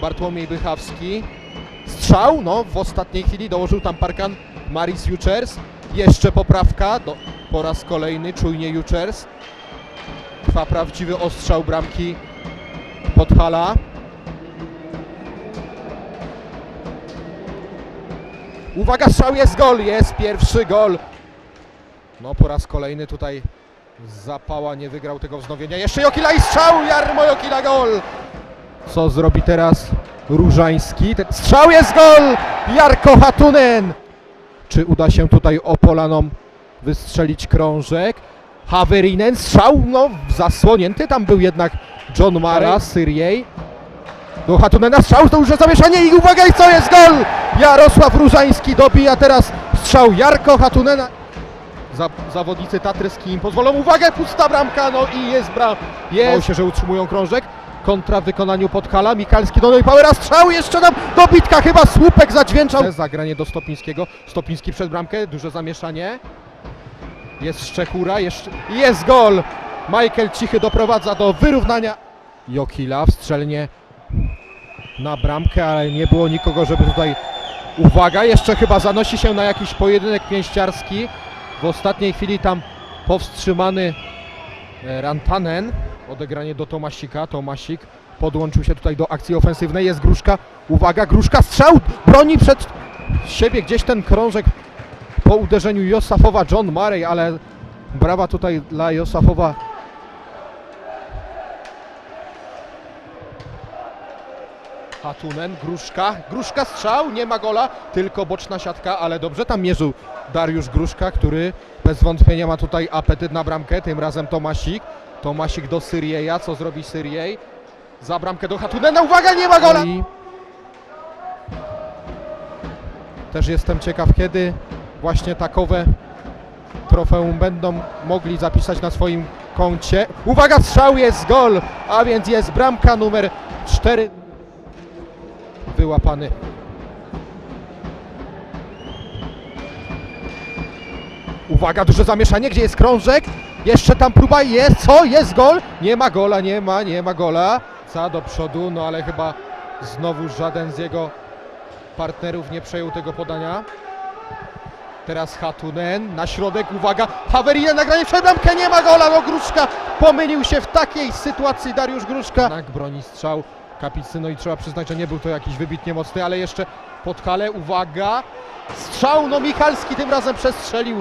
Bartłomiej Bychawski. Strzał, no w ostatniej chwili dołożył tam parkan Maris Juchers. Jeszcze poprawka, do, po raz kolejny czujnie Juchers. Trwa prawdziwy ostrzał bramki Podhala. Uwaga, strzał jest gol, jest pierwszy gol. No po raz kolejny tutaj Zapała nie wygrał tego wznowienia. Jeszcze Jokila i strzał, Jarmo Jokila gol. Co zrobi teraz Różański? Ten strzał jest gol! Jarko Hatunen! Czy uda się tutaj Opolanom wystrzelić krążek? Haverinen, strzał, no zasłonięty, tam był jednak John Mara, Syriej. Do Hatunena strzał, to już zamieszanie i uwaga i co jest gol! Jarosław Różański dobija teraz strzał Jarko Hatunena. Za, zawodnicy tatryski im pozwolą. Uwagę, pusta bramka, no i jest bram. Jest. się, że utrzymują krążek. Kontra w wykonaniu Podhala. Mikalski do Neupower, strzał jeszcze tam dobitka, chyba słupek zadźwięczał. Zagranie do Stopińskiego. Stopiński przed bramkę, duże zamieszanie. Jest Szczechura, jeszcze jest gol. Michael Cichy doprowadza do wyrównania. Jokila w strzelnie na bramkę, ale nie było nikogo, żeby tutaj... Uwaga, jeszcze chyba zanosi się na jakiś pojedynek pięściarski. W ostatniej chwili tam powstrzymany e, Rantanen. Odegranie do Tomasika. Tomasik podłączył się tutaj do akcji ofensywnej. Jest Gruszka. Uwaga, Gruszka, strzał! Broni przed siebie gdzieś ten krążek po uderzeniu Josafowa John Murray, ale brawa tutaj dla Josafowa. Hatunen, Gruszka, Gruszka strzał, nie ma gola, tylko boczna siatka, ale dobrze tam mierzył Dariusz Gruszka, który bez wątpienia ma tutaj apetyt na bramkę, tym razem Tomasik. Tomasik do Syrieja, co zrobi Syriej? Za bramkę do Hatunena, uwaga, nie ma gola! I też jestem ciekaw, kiedy właśnie takowe trofeum będą mogli zapisać na swoim koncie. Uwaga, strzał jest gol, a więc jest bramka numer 4 wyłapany. Uwaga, duże zamieszanie, gdzie jest krążek? Jeszcze tam próba jest, co? Jest gol? Nie ma gola, nie ma, nie ma gola. Ca do przodu, no ale chyba znowu żaden z jego partnerów nie przejął tego podania. Teraz Hatunen na środek, uwaga, Haverinen nagranie przed bramkę, nie ma gola, no Gruszka pomylił się w takiej sytuacji Dariusz Gruszka. Tak broni strzał Kapicy, no i trzeba przyznać, że nie był to jakiś wybitnie mocny, ale jeszcze pod halę, uwaga, strzał, no Michalski tym razem przestrzelił.